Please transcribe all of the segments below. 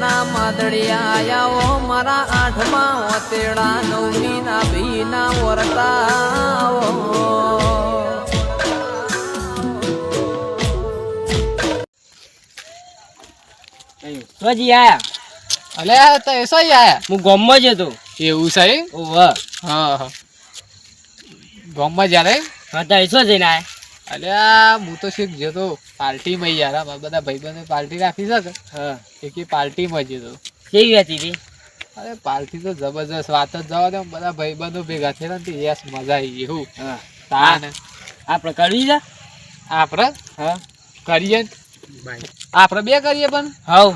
ના માદળિયા આયા ઓ મારા આઠમા ઓતેડા નવમી ના ભીના વરતા સ્વજી આયા? અલે આ તો એસો આયા? હું ગામમાં જ હતો. એવું છે? ઓવ હા હા. ગામમાં જ્યારે હા તો એસો જઈને આયા અલ્યા હું તો શીખ જતો પાર્ટીમાં યાર મારા બધા ભાઈબંધો પાર્ટી રાખી શકે હા. એક પાર્ટીમાં જતો કેવી હતી તી? અરે પાર્ટી તો જબરજસ્ત વાત જ જવા દે બધા ભાઈબંધો ભેગા થયેલા ને યસ મજા આવી એવું. હું. તાને આપણે કરવી છે આપણે? હા. કરીએ. આપણે બે કરીએ પણ? હવ.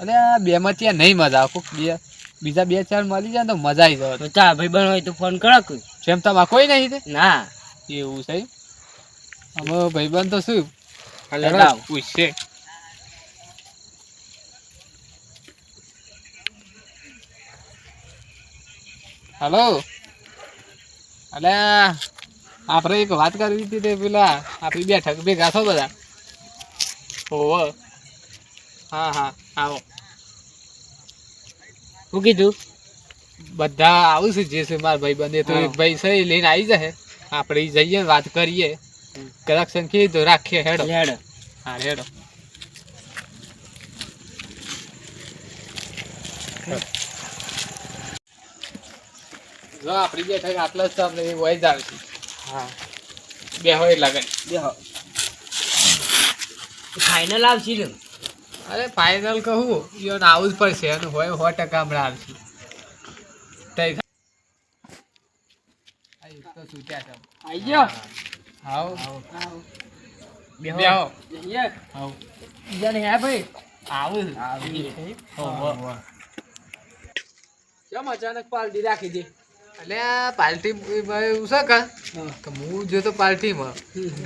આ બે માં ત્યાં નહીં મજા આવે બે બીજા બે ચાર મળી જાય તો મજા આવી જાય તો ચા ભાઈ બન હોય તો ફોન કરો જેમ તમારે કોઈ નહીં ના. એવું છે અમે ભાઈબંધ તો શું? પૂછશે. હલો. અલે આપણે એક વાત કરવી હતી તે પેલા. આપણી બેઠક ભેગા છો બધા? હોવ. હા હા આવો. શું કીધું? બધા આવું છે જે છે મારા ભાઈ બંધ તો એક ભાઈ છે લઈને આવી જશે. આપણે જઈએ વાત કરીએ. કલેક્શન કીધું રાખીએ હેડો. હેડો. હા હેડો. જો આપણી બેઠક આટલા જ છે આપણે એ વહી જ આવશે હા. બે હોય લાગે. બેહો ફાઇનલ આવશે ને. અરે ફાઇનલ કહું ઈવન આવું જ પડશે. એનું હોય સો ટકા હમણાં આવશે તઈ આવી એક તો ગયો હાવ બેહો. બેહો હાવ બીજાને હે ભાઈ? આવું આવી હોવ. કેમ અચાનક પાલટી રાખી દે. એટલે આ પાર્ટી એવું છે કે? કે હું જો તો પાર્ટીમાં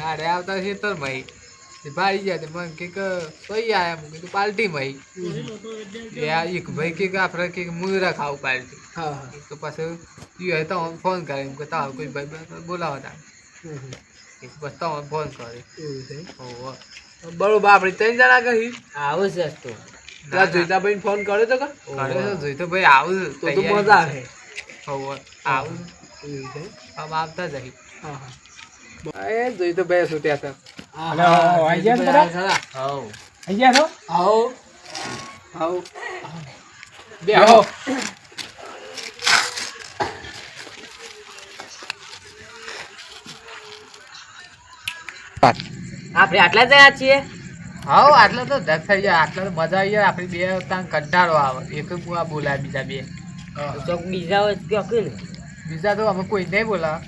અરે આવતા છે તર તે ભાઈ ગયા તે મને કે કે સોઈ આયા હું કીધું પાર્ટીમાં ભાઈ એ આ એક ભાઈ કે કે આપણે કે હું રખાવું પાલટી. હા હા. તો પાછું યુ હોય તો ફોન કરે એમ કે તાવ કોઈ ભાઈ બંધ તા બસ તો અમને ફોન કરે. બરોબર આપણે ત્રણ જણા કહી આવું છે તો. જોઈતા ના. ભાઈ ફોન કર્યો તો કરે તો જોઈ ભાઈ આવું તો તો મજા આવે. હોવ. આવું. આમ આવતા જ અહીં. હા એ જોઈતો ભાઈ છૂટ્યા હતા? હલો આઈ ગયા હોવ. આઈ ગયા છો આવો. હાઉ બેહો આપણે આટલા જણા છીએ? હા આટલા તો ધક થઈ ગયા આટલા તો મજા આવી જાય આપણી બે ત્યાં કંટાળો આવે. એક જ હું આ બોલાય બીજા બે. તો બીજા હોય કયો કે બીજા તો અમે કોઈ નહીં બોલા.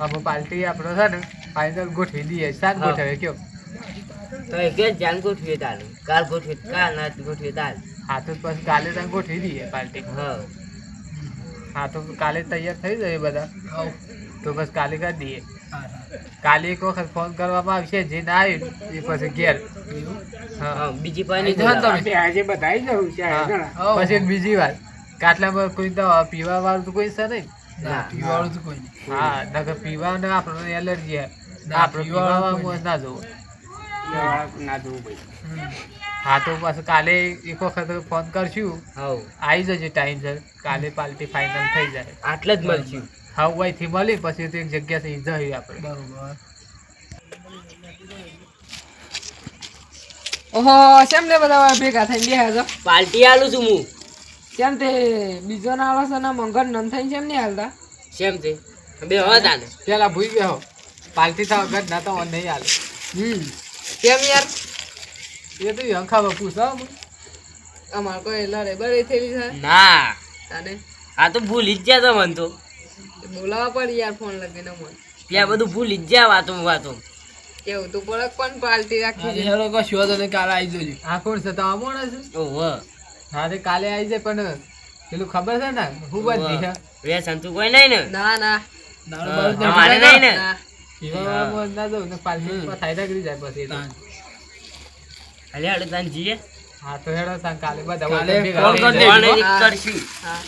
અમે પાર્ટી આપણો છે ને ફાઇનલ ગોઠવી દઈએ. સાત. ગોઠવે કયો? તો એ કે જાન ગોઠવીએ તાલ કાલ ગોઠવીએ કાલ ના ગોઠવીએ તાલ હા તો પછી કાલે ત્યાં ગોઠવી દઈએ પાર્ટી હા. હા તો કાલે તૈયાર થઈ જાય બધા. તો બસ કાલે કરી દઈએ. કાલે એક વખત ફોન કરવામાં આવશે જે ના આવ્યું એ પછી ઘેર. બીજી પાણી. આજે બધાઈ જવું છે પછી બીજી વાત કાટલામાં કોઈ તો પીવા વાળું તો કોઈ છે નહીં. ના પીવાવાળું તો કોઈ નહીં. હા નકર પીવા ને આપણને એલર્જી આપણે પીવામાં ના જવું. ના જોવું ભાઈ હા તો પાછું કાલે એક વખત ફોન કરશું. હવ. આવી જજે ટાઈમ સર કાલે પાર્ટી ફાઇનલ થઈ જાય. આટલે જ મળશું. હા થી મળી પછી તે એક જગ્યાથી જઈએ આપણે. બરોબર. ઓહો કેમ ને બધા ભેગા થઈને બેહ્યા છો? પાર્ટી આલું છું હું. કેમ તે બીજો ના આવે છે ને મંગળ નન થઈને કેમ નહીં હાલતા? શેમ તે? બે હો તાને. પેલા ભૂઈ ગયો પાર્ટી થવા વગર ના તો મને નહીં હાલે. હમ. કેમ યાર? એ તો અંખામાં પૂછો અમાર કોઈ લડે બરે થયેલી છે. ના. તાને? આ તો ભૂલી જ ગયા તો મન તો. બોલાવા પડે યાર ફોન લગીને મને. ત્યાં બધું ભૂલી જ ગયા વાતો વાતો એવું તો પડક પણ પાર્ટી રાખી છે. હેરો કો શોધ અને કાલે આવી જજો. આ કોણ છે? તો આમોણ છે? ઓહો. હા તે કાલે આવી જાય પણ પેલું ખબર છે ને? હું બધી છે. વે સંતુ કોઈ નહીં ને? ના ના. હા, તમારે નહીં ને? ના ના જવું ને પાર્ટી થાય કરી જાય પછી તો. હાલે હાલે તાન જીએ હા તો હેડો કાલે બધા કાલે ફોન જાય. કરશું હા.